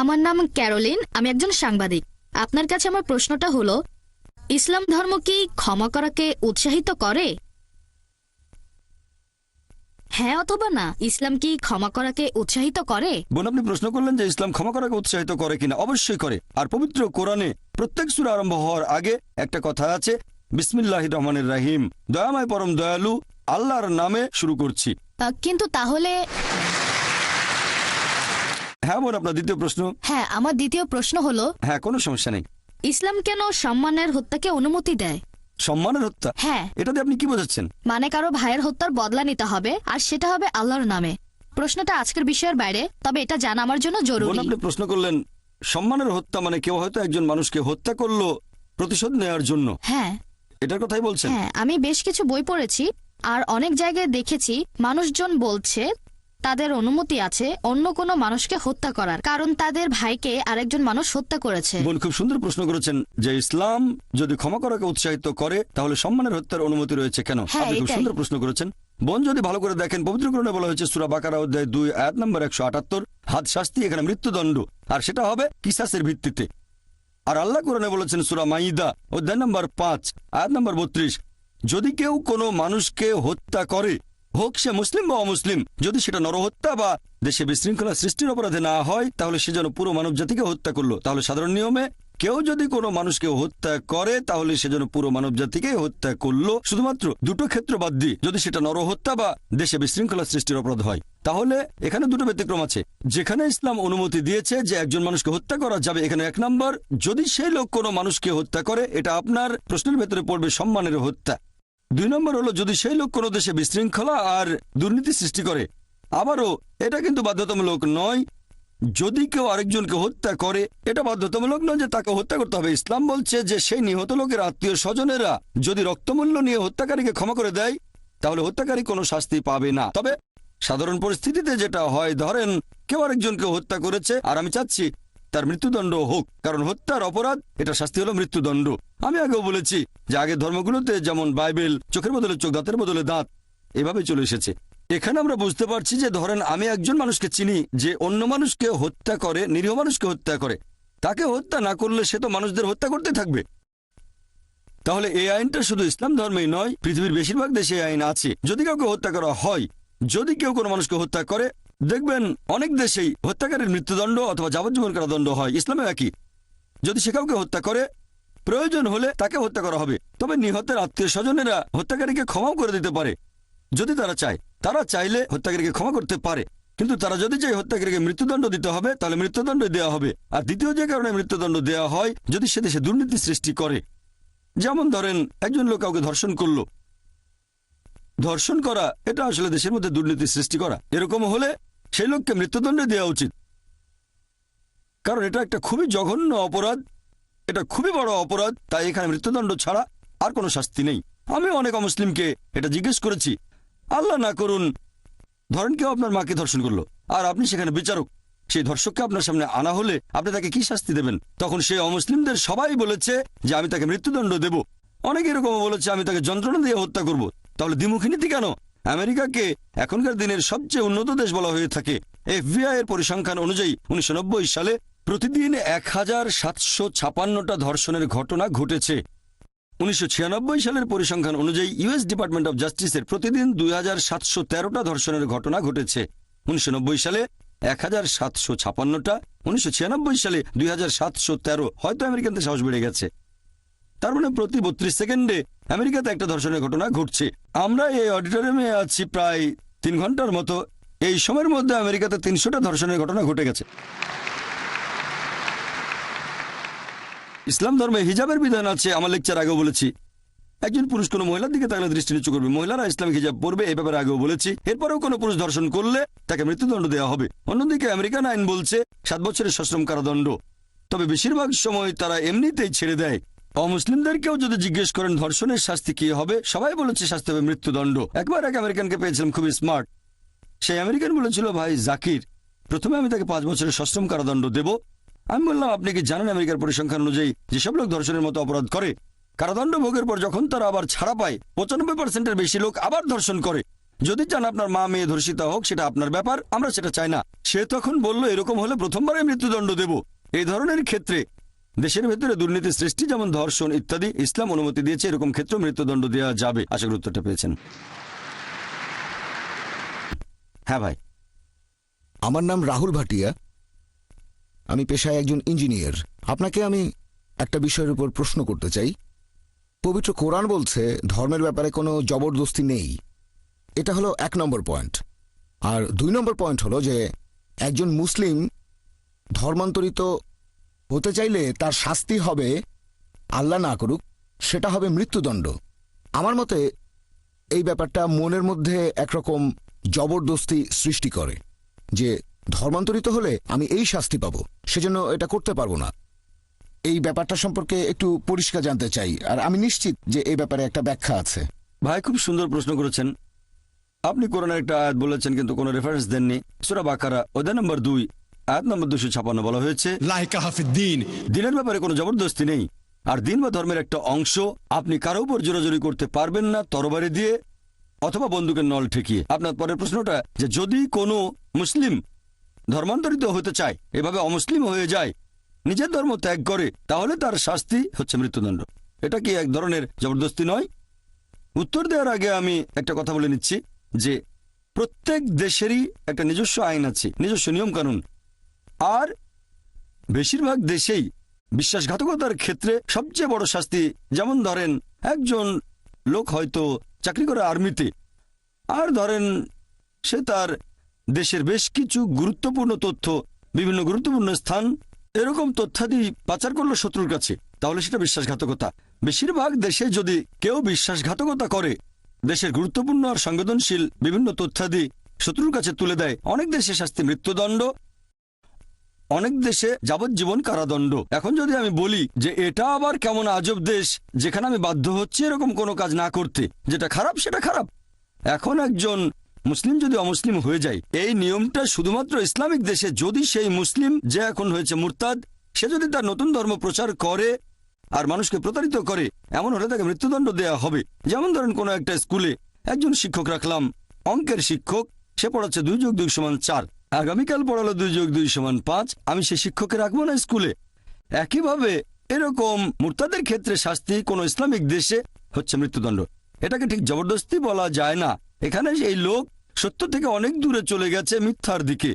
আমার নাম ক্যারোলিন আমি একজন সাংবাদিক। আপনার কাছে আমার প্রশ্নটা হলো ইসলাম ধর্ম কি ক্ষমা করাকে উৎসাহিত করে? হ্যাঁ অথবা না ইসলাম কি ক্ষমা করাকে উৎসাহিত করে? বোন আপনি প্রশ্ন করলেন যে ইসলাম ক্ষমা করাকে উৎসাহিত করে কিনা। অবশ্যই করে। আর পবিত্র কোরআনে প্রত্যেক সুর আরম্ভ হওয়ার আগে একটা কথা আছে বিসমিল্লাহ রহমানের রাহিম দয়াময় পরম দয়ালু আল্লাহর নামে শুরু করছি। কিন্তু তাহলে হ্যাঁ বোন আপনার দ্বিতীয় প্রশ্ন। হ্যাঁ আমার দ্বিতীয় প্রশ্ন হলো হ্যাঁ কোনো সমস্যা নেই। ইসলাম কেন সম্মানের হত্যাকে অনুমতি দেয়? সম্মানের হত্যা? হ্যাঁ। এটাতে আপনি কি বোঝাচ্ছেন? মানে কারও ভাইয়ের হত্যার বদলা নিতে হবে আর সেটা হবে আল্লাহর নামে। প্রশ্নটা আজকের বিষয়ের বাইরে তবে এটা জানা আমার জন্য বোন জরুরি। আপনি প্রশ্ন করলেন সম্মানের হত্যা মানে কেউ হয়তো একজন মানুষকে হত্যা করল প্রতিশোধ নেওয়ার জন্য। হ্যাঁ। এটার কথাই বলছেন। হ্যাঁ আমি বেশ কিছু বই পড়েছি আর অনেক জায়গায় দেখেছি মানুষজন বলছে তাদের অনুমতি আছে অন্য কোনো মানুষকে হত্যা করার। কারণ তাদের ভাইকে আরেকজন মানুষ হত্যা করেছে। বোন খুব সুন্দর প্রশ্ন করেছেন যে ইসলাম যদি ক্ষমা করাকে উৎসাহিত করে তাহলে সম্মানের হত্যার অনুমতি রয়েছে কেন? হ্যাঁ, আপনি খুব এটাই। সুন্দর প্রশ্ন করেছেন। বোন যদি ভালো করে দেখেন পবিত্রকরণে বলা হয়েছে সুরা বাকারা অধ্যায় দুই আয়াত নম্বর একশো আটাত্তর হাত শাস্তি এখানে মৃত্যুদণ্ড। আর সেটা হবে কিসাসের ভিত্তিতে। আর আল্লাহ কোরআনে বলেছেন সুরা মাইদা অধ্যায় নম্বর পাঁচ আয়াত নম্বর বত্রিশ যদি কেউ কোনো মানুষকে হত্যা করে হোক সে মুসলিম বা অমুসলিম, যদি সেটা নরহত্যা বা দেশে বিশৃঙ্খলা সৃষ্টির অপরাধে না হয়, তাহলে সে যেন পুরো মানব জাতিকে হত্যা করল। তাহলে সাধারণ নিয়মে কেউ যদি কোনো মানুষকে হত্যা করে, তাহলে সে যেন পুরো মানব জাতিকে হত্যা করল। শুধুমাত্র দুটো ক্ষেত্র বাদ দিয়ে, যদি সেটা নরহত্যা বা দেশে বিশৃঙ্খলা সৃষ্টির অপরাধ হয়, তাহলে এখানে দুটো ব্যতিক্রম আছে। যেখানে ইসলাম অনুমতি দিয়েছে যে একজন মানুষকে হত্যা করা যাবে, এখানে এক নম্বর, যদি সেই লোক কোনো মানুষকে হত্যা করে, এটা আপনার প্রশ্নের ভেতরে পড়বে সম্মানের হত্যা। দুই নম্বর হলো, যদি সেই লোক কোনো দেশে বিশৃঙ্খলা আর দুর্নীতি সৃষ্টি করে, আবারও এটা কিন্তু বাধ্যতামূলক নয়। যদি কেউ আরেকজনকে হত্যা করে, এটা বাধ্যতামূলক নয় যে তাকে হত্যা করতে হবে। ইসলাম বলছে যে সেই নিহত লোকের আত্মীয় স্বজনেরা যদি রক্তমূল্য নিয়ে হত্যাকারীকে ক্ষমা করে দেয়, তাহলে হত্যাকারী কোনো শাস্তি পাবে না। তবে সাধারণ পরিস্থিতিতে যেটা হয়, ধরেন কেউ আরেকজনকে হত্যা করেছে, আর আমি চাচ্ছি তার মৃত্যুদণ্ড হোক, কারণ হত্যার অপরাধ, এটা শাস্তি হলো মৃত্যুদণ্ড। আমি আগেও বলেছি যে আগের ধর্মগুলোতে যেমন বাইবেল, চোখের বদলে চোখ, দাঁতের বদলে দাঁত, এভাবে চলে এসেছে। এখানে আমরা বুঝতে পারছি যে ধরেন আমি একজন মানুষকে চিনি, যে অন্য মানুষকে হত্যা করে, নিরীহ মানুষকে হত্যা করে। তাকে হত্যা না করলে সে তো মানুষদের হত্যা করতে থাকবে। তাহলে এই আইনটা শুধু ইসলাম ধর্মেই নয়, পৃথিবীর বেশিরভাগ দেশে এই আইন আছে। যদি কাউকে হত্যা করা হয়, যদি কেউ কোনো মানুষকে হত্যা করে দেখবেন অনেক দেশেই হত্যাকারীর মৃত্যুদণ্ড অথবা যাবজ্জীবন কারাদণ্ড হয়। ইসলামে একই। যদি সে কাউকে হত্যা করে, প্রয়োজন হলে তাকে হত্যা করা হবে। তবে নিহতের আত্মীয় স্বজনেরা হত্যাকারীকে ক্ষমাও করে দিতে পারে। যদি তারা চায়, তারা চাইলে হত্যাকারীকে ক্ষমা করতে পারে। কিন্তু তারা যদি চাই হত্যাকারীকে মৃত্যুদণ্ড দিতে হবে, তাহলে মৃত্যুদণ্ড দেওয়া হবে। আর দ্বিতীয় যে কারণে মৃত্যুদণ্ড দেওয়া হয়, যদি সে দেশে দুর্নীতি সৃষ্টি করে। যেমন ধরেন, একজন লোক কাউকে ধর্ষণ করল। ধর্ষণ করা, এটা আসলে দেশের মধ্যে দুর্নীতি সৃষ্টি করা। এরকম হলে সেই লোককে মৃত্যুদণ্ড দেওয়া উচিত। কারণ এটা একটা খুবই জঘন্য অপরাধ, এটা খুবই বড় অপরাধ, তাই এখানে মৃত্যুদণ্ড ছাড়া আর কোনো শাস্তি নেই। আমি অনেক অমুসলিমকে এটা জিজ্ঞেস করেছি, আল্লাহ না করুন, ধরেন কেউ আপনার মাকে ধর্ষণ করল, আর আপনি সেখানে বিচারক, সেই ধর্ষককে আপনার সামনে আনা হলে আপনি তাকে কি শাস্তি দেবেন? তখন সেই অমুসলিমদের সবাই বলেছে যে, আমি তাকে মৃত্যুদণ্ড দেব। অনেকে এরকম বলেছে, আমি তাকে যন্ত্রণা দিয়ে হত্যা করব। তাহলে দ্বিমুখী নীতি কেন? আমেরিকাকে এখনকার দিনের সবচেয়ে উন্নত দেশ বলা হয়ে থাকে। এফবিআই এর পরিসংখ্যান অনুযায়ী, উনিশশো নব্বই সালে প্রতিদিন এক হাজার সাতশো ছাপান্নটা ধর্ষণের ঘটনা ঘটেছে। উনিশশো ছিয়ানব্বই সালের পরিসংখ্যান অনুযায়ী ইউএস ডিপার্টমেন্ট অব জাস্টিসের প্রতিদিন দুই হাজার সাতশো তেরোটা ধর্ষণের ঘটনা ঘটেছে। উনিশশো নব্বই সালে এক হাজার সাতশো ছাপান্নটা, উনিশশো ছিয়ানব্বই সালে দুই হাজার সাতশো তেরো। হয়তো আমেরিকানদের সাহস বেড়ে গেছে। তার মানে প্রতি বত্রিশ সেকেন্ডে আমেরিকাতে একটা ধর্ষণের ঘটনা ঘটছে। আমরা এই অডিটোরিয়ামে আছি প্রায় তিন ঘণ্টার মতো। এই সময়ের মধ্যে আমেরিকাতে তিনশোটা ধর্ষণের ঘটনা ঘটে গেছে। ইসলাম ধর্মে হিজাবের বিধান আছে, আমার লেকচার আগেও বলেছি। একজন পুরুষ কোনো মহিলার দিকে তাহলে দৃষ্টি নিচু করবে। মহিলারা ইসলামিক হিজাব পড়বে এই ব্যাপারে আগেও বলেছি। এরপরেও কোনো পুরুষ ধর্ষণ করলে তাকে মৃত্যুদণ্ড দেওয়া হবে। অন্যদিকে আমেরিকান আইন বলছে, সাত বছরের সশ্রম কারাদণ্ড। তবে বেশিরভাগ সময় তারা এমনিতেই ছেড়ে দেয়। অমুসলিমদেরকেও যদি জিজ্ঞেস করেন, ধর্ষণের শাস্তি কি হবে? সবাই বলেছে শাস্তি হবে মৃত্যুদণ্ড। একবার এক আমেরিকানকে পেয়েছিলাম, খুবই স্মার্ট সেই আমেরিকান বলেছিল, ভাই, জাকির, প্রথমে আমি তাকে পাঁচ বছরের সশ্রম কারাদণ্ড দেব। আমি বললাম, আপনি কি জানেন আমেরিকার পরিসংখ্যান অনুযায়ী যেসব লোক ধর্ষণের মতো অপরাধ করে, কারাদণ্ড ভোগের পর যখন তারা আবার ছাড়া পায়, পঁচানব্বই পার্সেন্টের বেশি লোক আবার ধর্ষণ করে। যদি চান আপনার মা, মেয়ে ধর্ষিতা হোক, সেটা আপনার ব্যাপার, আমরা সেটা চাই না। সে তখন বলল, এরকম হলে প্রথমবারে মৃত্যুদণ্ড দেব। এই ধরনের ক্ষেত্রে দেশের ভেতরে দুর্নীতি সৃষ্টি, যেমন ধর্ষণ ইত্যাদি, ইসলাম অনুমতি দিয়েছে, এরকম ক্ষেত্রে মৃত্যুদণ্ড দেওয়া যাবে। আশা করি উত্তরটা পেয়েছেন। হ্যাঁ ভাই। আমার নাম রাহুল ভাটিয়া। আমি পেশায় একজন ইঞ্জিনিয়ার। আপনাকে আমি একটা বিষয়ের উপর প্রশ্ন করতে চাই। পবিত্র কোরআন বলছে, ধর্মের ব্যাপারে কোনো জবরদস্তি নেই। এটা হলো এক নম্বর পয়েন্ট। আর দুই নম্বর পয়েন্ট হলো যে, একজন মুসলিম ধর্মান্তরিত হতে চাইলে তার শাস্তি হবে, আল্লাহ না করুক, সেটা হবে মৃত্যুদণ্ড। আমার মতে এই ব্যাপারটা মনের মধ্যে একরকম জবরদস্তি সৃষ্টি করে, যে ধর্মান্তরিত হলে আমি এই শাস্তি পাব, সেজন্য এটা করতে পারব না। এই ব্যাপারটা সম্পর্কে একটু পরিষ্কার জানতে চাই, আর আমি নিশ্চিত যে এই ব্যাপারে একটা ব্যাখ্যা আছে। ভাই, খুব সুন্দর প্রশ্ন করেছেন। আপনি কোরআনের একটা আয়াত বলেছেন, কিন্তু কোনো রেফারেন্স দেননি। সুরা বাকারা, অধ্যায় নম্বর দুই। এক নম্বর দুশো ছাপান্ন বলা হয়েছে লাইকা হাফিদ্দিন দিনের ব্যাপারে কোনো জবরদস্তি নেই। আর দিন বা ধর্মের একটা অংশ আপনি কারও উপর জোরাজোরি করতে পারবেন না তরবারি দিয়ে অথবা বন্দুকের নল ঠেকিয়ে। আপনার পরের প্রশ্নটা যে যদি কোনো মুসলিম ধর্মান্তরিত হতে চায় এভাবে অমুসলিম হয়ে যায় নিজের ধর্ম ত্যাগ করে তাহলে তার শাস্তি হচ্ছে মৃত্যুদণ্ড। এটা কি এক ধরনের জবরদস্তি নয়? উত্তর দেওয়ার আগে আমি একটা কথা বলে নিচ্ছি যে প্রত্যেক দেশেরই একটা নিজস্ব আইন আছে নিজস্ব নিয়মকানুন। আর বেশিরভাগ দেশেই বিশ্বাসঘাতকতার ক্ষেত্রে সবচেয়ে বড় শাস্তি, যেমন ধরেন একজন লোক হয়তো চাকরি করে আর্মিতে, আর ধরেন সে তার দেশের বেশ কিছু গুরুত্বপূর্ণ তথ্য, বিভিন্ন গুরুত্বপূর্ণ স্থান, এরকম তথ্যাদি পাচার করল শত্রুর কাছে। তাহলে সেটা বিশ্বাসঘাতকতা। বেশিরভাগ দেশে যদি কেউ বিশ্বাসঘাতকতা করে, দেশের গুরুত্বপূর্ণ আর সংবেদনশীল বিভিন্ন তথ্যাদি শত্রুর কাছে তুলে দেয়, অনেক দেশে শাস্তি মৃত্যুদণ্ড অনেক দেশে যাবজ্জীবন কারাদণ্ড। এখন যদি আমি বলি যে এটা আবার কেমন আজব দেশ যেখানে আমি বাধ্য হচ্ছি এরকম কোনো কাজ না করতে, যেটা খারাপ সেটা খারাপ। এখন একজন মুসলিম যদি অমুসলিম হয়ে যায়, এই নিয়মটা শুধুমাত্র ইসলামিক দেশে যদি সেই মুসলিম যে এখন হয়েছে মুরতাদ, সে যদি তার নতুন ধর্ম প্রচার করে আর মানুষকে প্রতারিত করে, এমন হলে তাকে মৃত্যুদণ্ড দেয়া হবে। যেমন ধরেন কোনো একটা স্কুলে একজন শিক্ষক রাখলাম, অঙ্কের শিক্ষক, সে পড়াচ্ছে দুই যোগ দুই সমান চার। আগামীকাল পড়ালো দুই যোগ দুই সমান পাঁচ। আমি সে শিক্ষককে রাখব না স্কুলে। একইভাবে এরকম মুরতাদের ক্ষেত্রে শাস্তি কোনো ইসলামিক দেশে হচ্ছে মৃত্যুদণ্ড। এটাকে ঠিক জবরদস্তি বলা যায় না। এখানে এই লোক সত্য থেকে অনেক দূরে চলে গেছে মিথ্যার দিকে।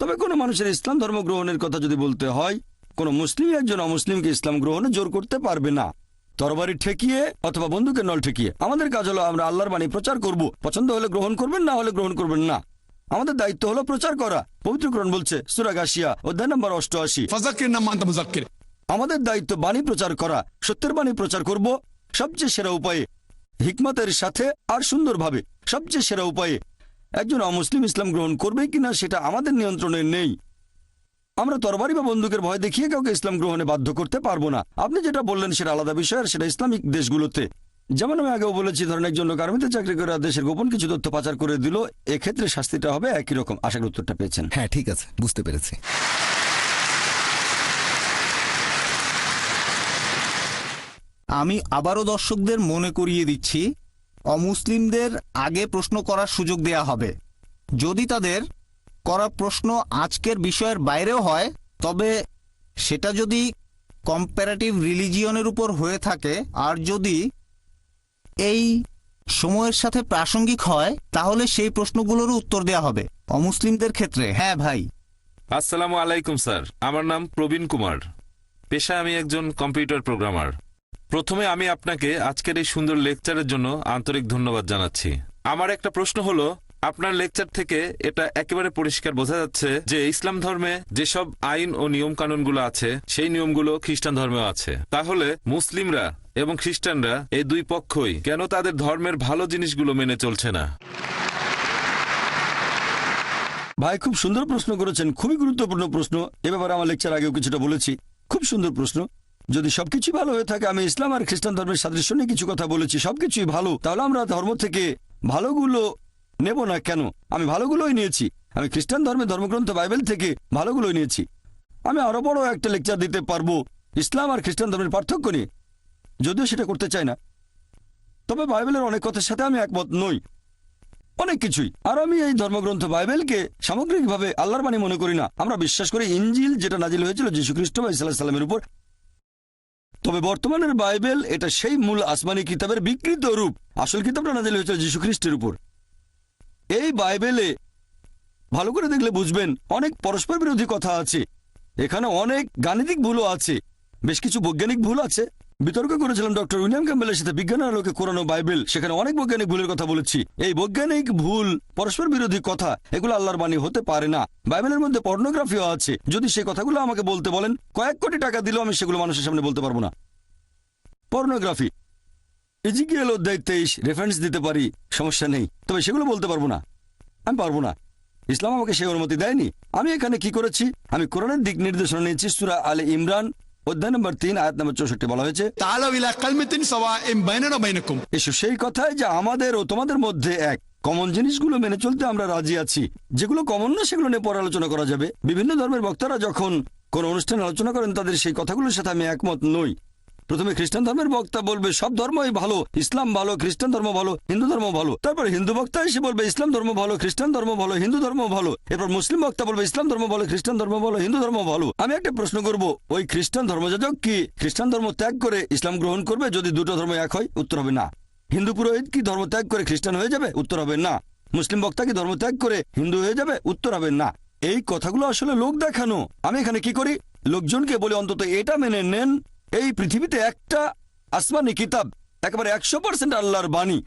তবে কোনো মানুষের ইসলাম ধর্ম গ্রহণের কথা যদি বলতে হয়, কোনো মুসলিম একজন অমুসলিমকে ইসলাম গ্রহণে জোর করতে পারবে না। তরবারি ঠেকিয়ে অথবা বন্দুকের নল ঠেকিয়ে। আমাদের কাজ হলো আমরা আল্লাহর বাণী প্রচার করব। পছন্দ হলে গ্রহণ করবেন, না হলে গ্রহণ করবেন না। আমাদের দায়িত্ব হলো প্রচার করা। পবিত্রকরণ বলছে সুরাগাশিয়া অধ্যায় নম্বর অষ্টআশি। আমাদের দায়িত্ব বাণী প্রচার করা সত্যের বাণী প্রচার করব সবচেয়ে সেরা উপায়ে। হিকমতের সাথে আর সুন্দরভাবে সবচেয়ে সেরা উপায়ে। একজন অমুসলিম ইসলাম গ্রহণ করবে কিনা সেটা আমাদের নিয়ন্ত্রণে নেই। আমরা তরবারি বা বন্দুকের ভয় দেখিয়ে কাউকে ইসলাম গ্রহণে বাধ্য করতে পারব না। আপনি যেটা বললেন সেটা আলাদা বিষয় আর সেটা ইসলামিক দেশগুলোতে। যেমন আমি আগেও বলেছি, ধরেন একজন লোক চাকরি করে দেশের গোপন কিছু তথ্য পাচার করে দিল, এক্ষেত্রে শাস্তিটা হবে একই রকম। আশা করি উত্তরটা পেয়েছেন। হ্যাঁ ঠিক আছে, বুঝতে পেরেছি। আমি আবারও দর্শকদের মনে করিয়ে দিচ্ছি, অমুসলিমদের আগে প্রশ্ন করার সুযোগ দেয়া হবে। যদি তাদের করা প্রশ্ন আজকের বিষয়ের বাইরেও হয়, তবে সেটা যদি কম্প্যারেটিভ রিলিজিয়নের উপর হয়ে থাকে, আর যদি এই সময়ের সাথে প্রাসঙ্গিক হয়, তাহলে সেই প্রশ্নগুলোরও উত্তর দেয়া হবে। অমুসলিমদের ক্ষেত্রে। হ্যাঁ ভাই। আসসালামু আলাইকুম, স্যার। আমার নাম প্রবীণ কুমার। পেশায় আমি একজন কম্পিউটার প্রোগ্রামার। প্রথমে আমি আপনাকে আজকের এই সুন্দর লেকচারের জন্য আন্তরিক ধন্যবাদ জানাচ্ছি। আমার একটা প্রশ্ন হলো, আপনার লেকচার থেকে এটা একেবারে পরিষ্কার বোঝা যাচ্ছে যে ইসলাম ধর্মে যেসব আইন ও নিয়ম কানুনগুলো আছে, সেই নিয়মগুলো খ্রিস্টান ধর্মেও আছে। তাহলে মুসলিমরা এবং খ্রিস্টানরা এই দুই পক্ষই কেন তাদের ধর্মের ভালো জিনিসগুলো মেনে চলছে না? ভাই, খুব সুন্দর প্রশ্ন করেছেন, খুবই গুরুত্বপূর্ণ প্রশ্ন। এ ব্যাপারে আমার লেকচার আগেও কিছুটা বলেছি। খুব সুন্দর প্রশ্ন। যদি সবকিছু ভালো হয়ে থাকে, আমি ইসলাম আর খ্রিস্টান ধর্মের সাদৃশ্য নিয়ে কিছু কথা বলেছি, সবকিছুই ভালো, তাহলে আমরা ধর্ম থেকে ভালোগুলো নেব না কেন? আমি ভালোগুলোই নিয়েছি। আমি খ্রিস্টান ধর্মের ধর্মগ্রন্থ, বাইবেল থেকে ভালোগুলোই নিয়েছি। আমি আরও বড় একটা লেকচার দিতে পারব, ইসলাম আর খ্রিস্টান ধর্মের পার্থক্য নিয়ে। যদিও সেটা করতে চাই না। তবে বাইবেলের অনেক কথার সাথে আমি একমত নই। অনেক কিছুই। আর আমি এই ধর্মগ্রন্থ বাইবেলকে সামগ্রিকভাবে আল্লাহর বাণী মনে করি না। আমরা বিশ্বাস করি ইঞ্জিল যেটা নাজিল হয়েছিল যীশু খ্রিস্ট বা ইসলাম সাল্লামের উপর। তবে বর্তমানের বাইবেল এটা সেই মূল আসমানি কিতাবের বিকৃত রূপ। আসল কিতাবটা নাজিল হয়েছিল যীশু খ্রিস্টের উপর। এই বাইবেলে ভালো করে দেখলে বুঝবেন অনেক পরস্পর বিরোধী কথা আছে। এখানে অনেক গাণিতিক ভুলও আছে। বেশ কিছু বৈজ্ঞানিক ভুল আছে। বিতর্ক করেছিলাম ডক্টর উইলিয়াম ক্যাম্বেলের সাথে বিজ্ঞানের আলোকে কোরআন বাইবেল। সেখানে অনেক বৈজ্ঞানিক ভুলের কথা বলেছি। এই বৈজ্ঞানিক ভুল পরস্পর বিরোধী কথা, এগুলো আল্লাহর বাণী হতে পারে না। বাইবেলের মধ্যে পর্নোগ্রাফিও আছে। যদি সেই কথাগুলো আমাকে বলতে বলেন, কয়েক কোটি টাকা দিলেও আমি সেগুলো মানুষের সামনে বলতে পারব না। পর্নোগ্রাফি। ইজিকিয়াল অধ্যায় তেইশ রেফারেন্স দিতে পারি, সমস্যা নেই। তবে সেগুলো বলতে পারব না। আমি পারব না। ইসলাম আমাকে সেই অনুমতি দেয়নি। আমি এখানে কি করেছি? আমি কোরআনের দিক নির্দেশনা নিয়েছি, সুরা আলে ইমরান অধ্যায় নম্বর তিন আয়াত নম্বর চৌষট্টি বলা হয়েছে এসো সেই কথায় যে আমাদের ও তোমাদের মধ্যে এক। কমন জিনিসগুলো মেনে চলতে আমরা রাজি আছি। যেগুলো কমন না সেগুলো নিয়ে পরালোচনা করা যাবে। বিভিন্ন ধর্মের বক্তারা যখন কোন অনুষ্ঠানে আলোচনা করেন তাদের সেই কথাগুলোর সাথে আমি একমত নই। প্রথমে খ্রিস্টান ধর্মের বক্তা বলবে, সব ধর্মই ভালো, ইসলাম ভালো, খ্রিস্টান ধর্ম ভালো, হিন্দু ধর্ম ভালো। তারপর হিন্দু বক্তা এসে বলবে, ইসলাম ধর্ম ভালো, খ্রিস্টান ধর্ম ভালো, হিন্দু ধর্ম ভালো। এরপর মুসলিম বক্তা বলবে, ইসলাম ধর্ম ভালো, খ্রিস্টান ধর্ম ভালো, হিন্দু ধর্ম ভালো। আমি একটা প্রশ্ন করব, ওই খ্রিস্টান ধর্মযাজক কি খ্রিস্টান ধর্ম ত্যাগ করে ইসলাম গ্রহণ করবে যদি দুটো ধর্ম এক হয়, উত্তর হবে না। হিন্দু পুরোহিত কি ধর্ম ত্যাগ করে খ্রিস্টান হয়ে যাবে, উত্তর হবে না। মুসলিম বক্তা কি ধর্ম ত্যাগ করে হিন্দু হয়ে যাবে, উত্তর হবে না। এই কথাগুলো আসলে লোক দেখানো। আমি এখানে কি করি? লোকজনকে বলে, অন্তত এটা মেনে নেন এই পৃথিবীতে একটা আসমানি কিতাব, একেবারে একশো পার্সেন্ট আল্লাহর বাণী।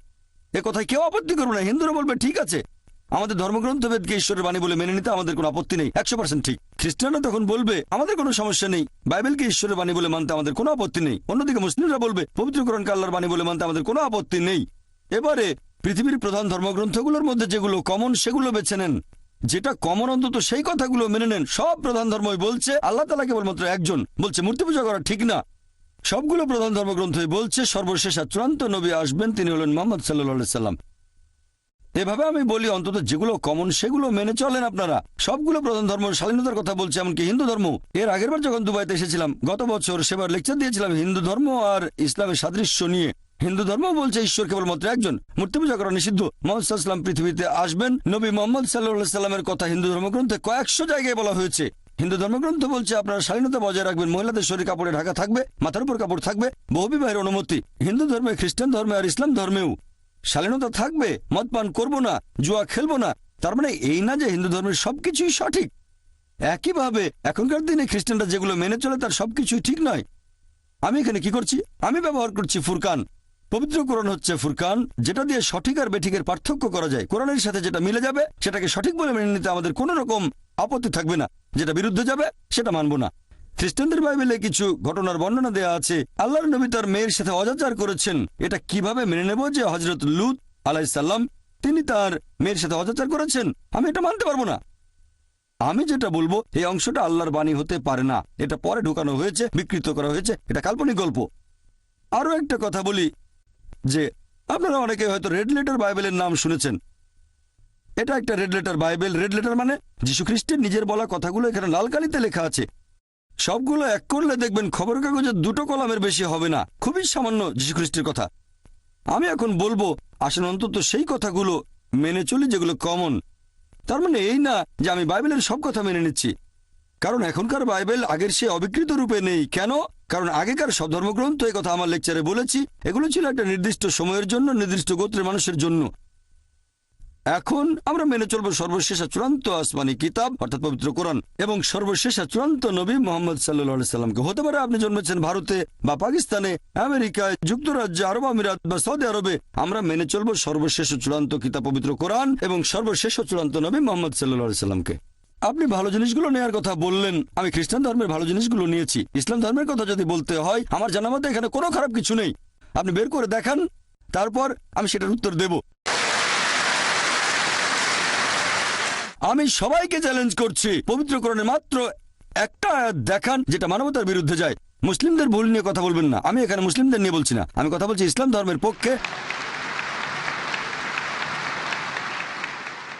এ কথায় কেউ আপত্তি করবে না, হিন্দুরা বলবে, ঠিক আছে। আমাদের ধর্মগ্রন্থ বেদকে ঈশ্বরের বাণী বলে মেনে নিতে আমাদের কোনো আপত্তি নেই, একশো পার্সেন্ট ঠিক। খ্রিস্টানরা তখন বলবে, আমাদের কোনো সমস্যা নেই। বাইবেলকে ঈশ্বরের বাণী বলে মানতে আমাদের কোনো আপত্তি নেই। অন্যদিকে মুসলিমরা বলবে, পবিত্রকরণকে আল্লাহর বাণী বলে মানতে আমাদের কোনো আপত্তি নেই। এবারে পৃথিবীর প্রধান ধর্মগ্রন্থগুলোর মধ্যে যেগুলো কমন সেগুলো বেছে নেন। যেটা কমন অন্তত সেই কথাগুলো মেনে নেন। সব প্রধান ধর্মই বলছে, আল্লাহ তালা কেবলমাত্র একজন। বলছে, মূর্তি পূজা করা ঠিক না। সবগুলো প্রধান ধর্মগ্রন্থই বলছে, সর্বশেষ আর চূড়ান্ত নবী আসবেন, তিনি হলেন মোহাম্মদ সাল্লাহ সাল্লাম। এভাবে আমি বলি, অন্তত যেগুলো কমন, সেগুলো মেনে চলেন আপনারা। সবগুলো প্রধান ধর্ম স্বাধীনতার কথা বলছে, এমনকি হিন্দু ধর্ম। এর আগের বার যখন দুবাইতে এসেছিলাম, গত বছর সেবার লেকচার দিয়েছিলাম হিন্দু ধর্ম আর ইসলামের সাদৃশ্য নিয়ে। হিন্দু ধর্ম বলছে ঈশ্বর কেবলমাত্র একজন। মূর্তি পূজা করা নিষিদ্ধ। মোহাম্মদ পৃথিবীতে আসবেন। নবী মোহাম্মদ সাল্লাহ সাল্লামের কথা হিন্দু ধর্মগ্রন্থে কয়েকশো জায়গায় বলা হয়েছে। হিন্দু ধর্মগ্রন্থ বলছে আপনারা স্বাধীনতা বজায় রাখবেন, মহিলাদের শরীর কাপড়ে ঢাকা থাকবে, মাথার উপর কাপড় থাকবে বহুবিবাহের অনুমতি। হিন্দু ধর্মে, খ্রিস্টান ধর্মে আর ইসলাম ধর্মেও। শালীনতা থাকবে, মদ পান করব না, জুয়া খেলব না। তার মানে এই না যে হিন্দু ধর্মের সবকিছুই সঠিক। একইভাবে এখনকার দিনে খ্রিস্টানরা যেগুলো মেনে চলে তার সবকিছুই ঠিক নয়। আমি এখানে কি করছি? আমি ব্যবহার করছি ফুরকান। পবিত্র কোরআন হচ্ছে ফুরকান, যেটা দিয়ে সঠিক আর বেঠিকের পার্থক্য করা যায়। কোরআনের সাথে যেটা মিলে যাবে, সেটাকে সঠিক বলে মেনে নিতে আমাদের কোনো রকম আপত্তি থাকবে না। যেটা বিরুদ্ধে যাবে, সেটা মানব না। খ্রিস্টানদের বাইবেলে কিছু ঘটনার বর্ণনা দেওয়া আছে। আল্লাহর নবী তার মেয়ের সাথে অজাচার করেছেন। এটা কীভাবে মেনে নেব যে হজরত লুত আলাইসাল্লাম তিনি তার মেয়ের সাথে অজাচার করেছেন? আমি এটা মানতে পারব না। আমি যেটা বলব, এই অংশটা আল্লাহর বাণী হতে পারে না। এটা পরে ঢুকানো হয়েছে, বিকৃত করা হয়েছে। এটা কাল্পনিক গল্প। আরও একটা কথা বলি যে আপনারা অনেকে হয়তো রেড লেটার বাইবেলের নাম শুনেছেন। এটা একটা red letter Bible red letter মানে খ্রিস্টের নিজের বলা কথাগুলো এখানে লাল কালিতে লেখা আছে। সবগুলো এক করলে দেখবেন খবর কাগজের দুটো কলামের বেশি হবে না। খুবই সামান্য খ্রিস্টের কথা। আমি এখন বলব আসলে অন্তত সেই কথাগুলো মেনে চলি যেগুলো কমন তার মানে এই না যে আমি বাইবেলের সব কথা মেনে নিচ্ছি। কারণ এখনকার বাইবেল আগের সে অবিকৃত রূপে নেই। কেন? কারণ আগেকার সব ধর্মগ্রন্থ এই কথা আমার লেকচারে বলেছি। এগুলো ছিল একটা নির্দিষ্ট সময়ের জন্য, নির্দিষ্ট গোত্রের মানুষের জন্য। এখন আমরা মেনে চলব সর্বশেষ চূড়ান্ত আসমানি কিতাব, অর্থাৎ পবিত্র কোরআন, এবং সর্বশেষ চূড়ান্ত নবী মোহাম্মদ সাল্লাহ হতে পারে আপনি জন্মেছেন ভারতে বা পাকিস্তানে, আমেরিকায়, যুক্তরাজ্যে, আরব আমিরাত বা সৌদি আরবে। আমরা মেনে চলব সর্বশেষ চূড়ান্ত কিতাব পবিত্র কোরআন এবং সর্বশেষ চূড়ান্ত নবী মোহাম্মদ সাল্লাহ সাল্লামকে। আপনি ভালো জিনিসগুলো নেওয়ার কথা বললেন। আমি খ্রিস্টান ধর্মের ভালো জিনিসগুলো নিয়েছি। ইসলাম ধর্মের কথা যদি বলতে হয়, আমার জানা মতে এখানে কোনো খারাপ কিছু নেই। আপনি বের করে দেখান, তারপর আমি সেটার উত্তর দেব। আমি সবাইকে চ্যালেঞ্জ করছি। পবিত্রকরণে মাত্র একটা দেখান, যেটা মানবতার বিরুদ্ধে যায়। মুসলিমদের ভুল নিয়ে কথা বলবেন না। আমি এখানে মুসলিমদের নিয়ে বলছি না। আমি কথা বলছি ইসলাম ধর্মের পক্ষে।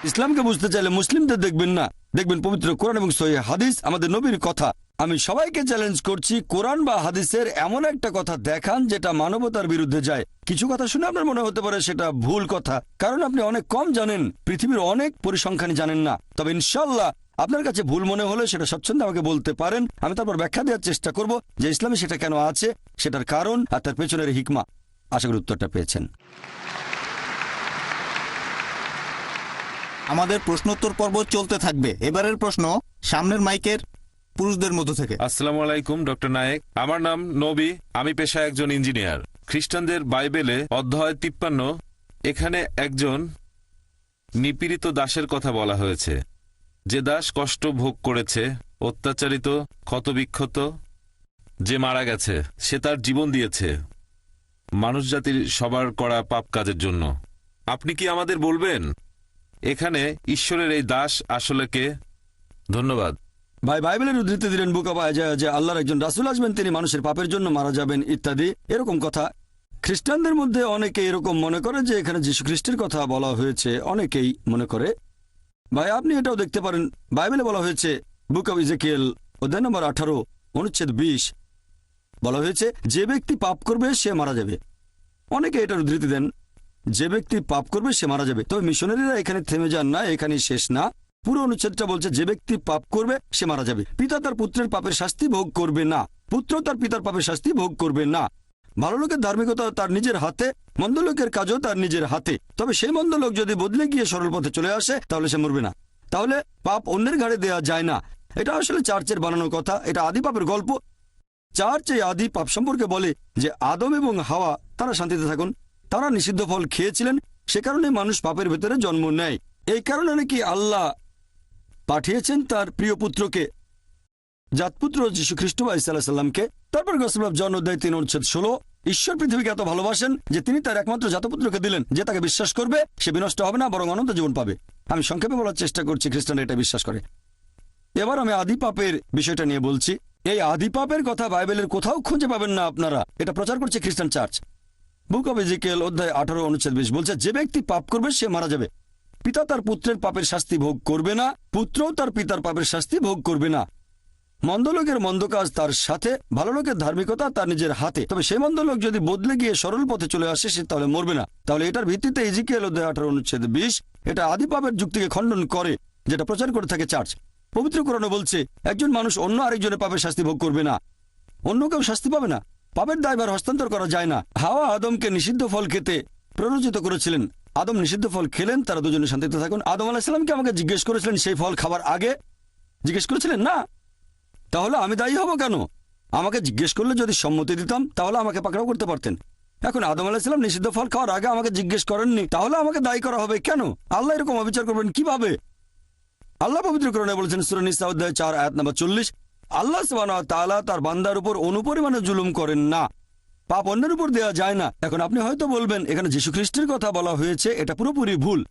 ইসলামকে বুঝতে চাইলে মুসলিমদের দেখবেন না। দেখবেন পবিত্র কোরআন এবং সহি হাদিস আমাদের নবীর কথা। আমি সবাইকে চ্যালেঞ্জ করছি, কোরআন বা হাদিসের এমন একটা কথা দেখান যেটা মানবতার বিরুদ্ধে যায়। কিছু কথা শুনে আপনার মনে হতে পারে সেটা ভুল কথা, কারণ আপনি অনেক কম জানেন, পৃথিবীর অনেক পরিসংখ্যানই জানেন না। তবে ইনশাল্লাহ আপনার কাছে ভুল মনে হলে সেটা স্বচ্ছন্দে আমাকে বলতে পারেন। আমি তারপর ব্যাখ্যা দেওয়ার চেষ্টা করব যে ইসলামে সেটা কেন আছে, সেটার কারণ আর তার পেছনের হিকমা। আশা করি উত্তরটা পেয়েছেন। আমাদের প্রশ্নোত্তর পর্ব চলতে থাকবে। এবারের প্রশ্ন সামনের মাইকের পুরুষদের মধ্য থেকে। আসসালামু আলাইকুম, ডক্টর নায়েক। আমার নাম নবী, আমি পেশায় একজন ইঞ্জিনিয়ার। খ্রিস্টানদের বাইবেলে অধ্যায় তিপ্পান্ন, এখানে একজন নিপীড়িত দাসের কথা বলা হয়েছে। যে দাস কষ্ট ভোগ করেছে, অত্যাচারিত, ক্ষতবিক্ষত, যে মারা গেছে, সে তার জীবন দিয়েছে। মানুষ জাতির সবার করা পাপ কাজের জন্য। আপনি কি আমাদের বলবেন? এখানে ঈশ্বরের এই দাস আসলে কে? ধন্যবাদ। ভাই, বাইবেলের উদ্ধৃতি দিলেন বুকা যায় যে আল্লাহর একজন রাসুল আসবেন, তিনি মানুষের পাপের জন্য মারা যাবেন ইত্যাদি। এরকম কথা। খ্রিস্টানদের মধ্যে অনেকে এরকম মনে করে যে, এখানে যীশু খ্রিস্টের কথা বলা হয়েছে। অনেকেই মনে করে। ভাই, আপনি এটাও দেখতে পারেন। বাইবেলে বলা হয়েছে, বুক অব ইজেকিয়েল, অধ্যায় নম্বর আঠারো, অনুচ্ছেদ বিশ, বলা হয়েছে, যে ব্যক্তি পাপ করবে, সে মারা যাবে। অনেকে এটার উদ্ধৃতি দেন। যে ব্যক্তি পাপ করবে, সে মারা যাবে। তবে মিশনারিরা এখানে থেমে যান না, এখানে শেষ না। পুরো অনুচ্ছেদটা বলছে, যে ব্যক্তি পাপ করবে, সে মারা যাবে। পিতা তার পুত্রের পাপের শাস্তি ভোগ করবে না। পুত্র তার পিতার পাপের শাস্তি ভোগ করবে না। ভালো লোকের ধার্মিকতা তার নিজের হাতে, মন্দ লোকের কাজও তার নিজের হাতে। তবে সেই মন্দ লোক যদি বদলে গিয়ে সরল পথে চলে আসে, তাহলে সে মরবে না। তাহলে পাপ অন্যের ঘাড়ে দেয়া যায় না। এটা আসলে চার্চের বানানো কথা, এটা আদি পাপের গল্প। চার্চ এই আদি পাপ সম্পর্কে বলে যে, আদম এবং হাওয়া, তারা শান্তিতে থাকুন। তারা নিষিদ্ধ ফল খেয়েছিলেন, সে কারণে মানুষ পাপের ভেতরে জন্ম নেয়। এই কারণে নাকি আল্লাহ পাঠিয়েছেন তার প্রিয় পুত্রকে। জাতপুত্র যীশু খ্রিস্ট বা ইসাল্লাহ সাল্লামকে তারপর গসলাভ জন অধ্যায় তিন অনুচ্ছেদ ষোলো। ঈশ্বর পৃথিবীকে এত ভালোবাসেন যে তিনি তার একমাত্র জাতপুত্রকে দিলেন। যে তাকে বিশ্বাস করবে, সে বিনষ্ট হবে না, বরং অনন্ত জীবন পাবে। আমি সংক্ষেপে বলার চেষ্টা করছি, খ্রিস্টানরা এটা বিশ্বাস করে। এবার আমি আদি পাপের বিষয়টা নিয়ে বলছি। এই আদি পাপের কথা বাইবেলের কোথাও খুঁজে পাবেন না আপনারা। এটা প্রচার করছে খ্রিস্টান চার্চ। বুক অব ইজিকেল অধ্যায় আঠারো, অনুচ্ছেদ বিশ বলছে, যে ব্যক্তি পাপ করবে, সে মারা যাবে। পিতা তার পুত্রের পাপের শাস্তি ভোগ করবে না, পুত্রও তার পিতার পাপের শাস্তি ভোগ করবে না। মন্দ লোকের মন্দ কাজ তার সাথে, ভালো লোকের ধার্মিকতা তার নিজের হাতে। তবে সেই মন্দলোক যদি বদলে গিয়ে সরল পথে চলে আসে, সে তাহলে মরবে না। তাহলে এটার ভিত্তিতে ইজিকেল অধ্যায় আঠারো, অনুচ্ছেদ বিশ, এটা আদি পাপের যুক্তিকে খণ্ডন করে, যেটা প্রচার করে থাকে চার্চ। পবিত্র বলছে, একজন মানুষ অন্য আরেকজনের পাপের শাস্তি ভোগ করবে না। অন্য কেউ শাস্তি পাবে না। পাপের দায়ভার হস্তান্তর করা যায় না। হাওয়া আদমকে নিষিদ্ধ ফল খেতে প্ররোচিত করেছিলেন। আদম নিষিদ্ধ ফল খেলেন, তারা দুজনে শান্তিতে থাকুন। আদম আলাহিসামকে আমাকে জিজ্ঞেস করেছিলেন, সেই ফল খাবার আগে জিজ্ঞেস করেছিলেন? না। তাহলে আমি দায়ী হব কেন? আমাকে জিজ্ঞেস করলে যদি সম্মতি দিতাম, তাহলে আমাকে পাকড়াও করতে পারতেন। এখন আদম আলাহিসাম নিষিদ্ধ ফল খাওয়ার আগে আমাকে জিজ্ঞেস করেননি, তাহলে আমাকে দায়ী করা হবে কেন? আল্লাহ এরকম অবিচার করবেন কীভাবে? আল্লাহ পবিত্র পবিত্রকরণে বলেছেন সুরানিসা চার, আয়াত নম্বর চল্লিশ আল্লাহ তাআলা তার বান্দার উপর অনুপরিমাণে জুলুম করেন না। পাপ অন্যের উপর দেওয়া যায় না। এখন আপনি হয়তো বলবেন, এখানে খ্রিস্টের কথা বলা হয়েছে, এটা পুরোপুরি ভুল।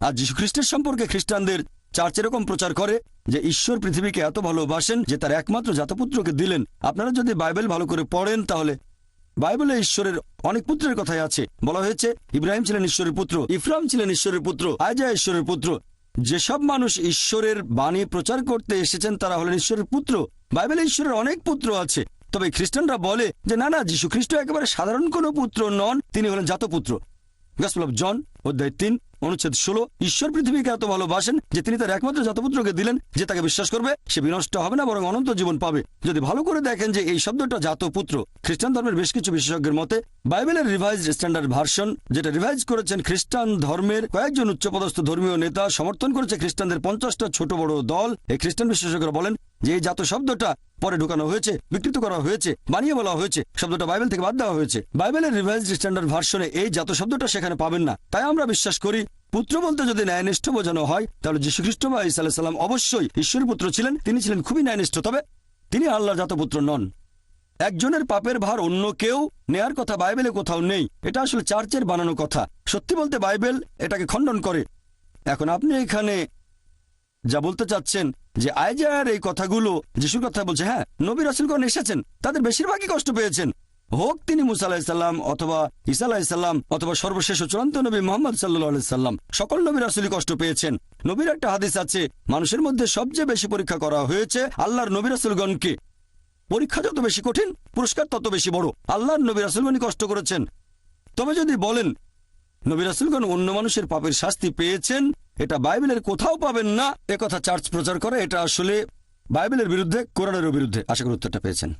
আর খ্রিস্টের সম্পর্কে খ্রিস্টানদের চার্চ এরকম প্রচার করে যে ঈশ্বর পৃথিবীকে এত ভালোবাসেন যে তার একমাত্র জাতপুত্রকে দিলেন। আপনারা যদি বাইবেল ভালো করে পড়েন, তাহলে বাইবেলে ঈশ্বরের অনেক পুত্রের কথাই আছে। বলা হয়েছে, ইব্রাহিম ছিলেন ঈশ্বরের পুত্র, ইফরাম ছিলেন ঈশ্বরের পুত্র আয়জা ঈশ্বরের পুত্র। যেসব মানুষ ঈশ্বরের বাণী প্রচার করতে এসেছেন, তারা হলেন ঈশ্বরের পুত্র। বাইবেলে ঈশ্বরের অনেক পুত্র আছে। তবে খ্রিস্টানরা বলে যে, না না যীশু খ্রিস্ট একেবারে সাধারণ কোনো পুত্র নন, তিনি হলেন জাতপুত্র। গসপল অফ জন অধ্যায় তিন, অনুচ্ছেদ ষোলো, ঈশ্বর পৃথিবীকে এত ভালোবাসেন যে তিনি তার একমাত্র জাতপুত্রকে দিলেন, যে তাকে বিশ্বাস করবে, সে বিনষ্ট হবে না, বরং অনন্ত জীবন পাবে। যদি ভালো করে দেখেন যে, এই শব্দটা জাতপুত্র, খ্রিস্টান ধর্মের বেশ কিছু বিশেষজ্ঞের মতে, বাইবেলের রিভাইজ স্ট্যান্ডার্ড ভার্সন, যেটা রিভাইজ করেছেন খ্রিস্টান ধর্মের কয়েকজন উচ্চপদস্থ ধর্মীয় নেতা, সমর্থন করেছে খ্রিস্টানদের পঞ্চাশটা ছোট বড় দল। এই খ্রিস্টান বিশেষজ্ঞরা বলেন যে জাত শব্দটা পরে ঢুকানো হয়েছে, বিকৃত করা হয়েছে, বানিয়ে বলা হয়েছে, শব্দটা বাইবেল থেকে বাদ দেওয়া হয়েছে। বাইবেলের রিভাইজ স্ট্যান্ডার্ড ভার্সনে এই জাত শব্দটা সেখানে পাবেন না। তাই আমরা বিশ্বাস করি, পুত্র বলতে যদি ন্যায়নিষ্ঠ বোঝানো হয়, তাহলে যীশু খ্রিস্ট বা ইসা সাল্লাম অবশ্যই ঈশ্বরের পুত্র ছিলেন, তিনি ছিলেন খুবই ন্যায়নিষ্ঠ, তবে তিনি আল্লাহর জাতপুত্র নন। একজনের পাপের ভার অন্য কেউ নেয়ার কথা বাইবেলে কোথাও নেই, এটা আসলে চার্চের বানানো কথা। সত্যি বলতে বাইবেল এটাকে খণ্ডন করে। এখন আপনি এখানে যা বলতে চাচ্ছেন যে আয়জার এই কথাগুলো, যিশুর কথা বলছে হ্যাঁ নবী রাসুলগণ এসেছেন, তাদের বেশিরভাগই কষ্ট পেয়েছেন। হোক তিনি মুসা আলাহিসাল্লাম অথবা ইসা আলাহিসাল্লাম অথবা সর্বশেষ চূড়ান্ত নবী মোহাম্মদ সাল্লাহ সাল্লাম, সকল নবী রাসুলই কষ্ট পেয়েছেন। নবীর একটা হাদিস আছে, মানুষের মধ্যে সবচেয়ে বেশি পরীক্ষা করা হয়েছে আল্লাহর নবী রাসুলগণকে। পরীক্ষা যত বেশি কঠিন, পুরস্কার তত বেশি বড়। আল্লাহ নবী রাসুলগণই কষ্ট করেছেন। তবে যদি বলেন, নবী রাসুলগণ অন্য মানুষের পাপের শাস্তি পেয়েছেন এটা বাইবেলের কোথাও পাবেন না। একথা চার্চ প্রচার করে, এটা আসলে বাইবেলের বিরুদ্ধে, কোরআনেরও বিরুদ্ধে। আশা করি উত্তরটা পেয়েছেন।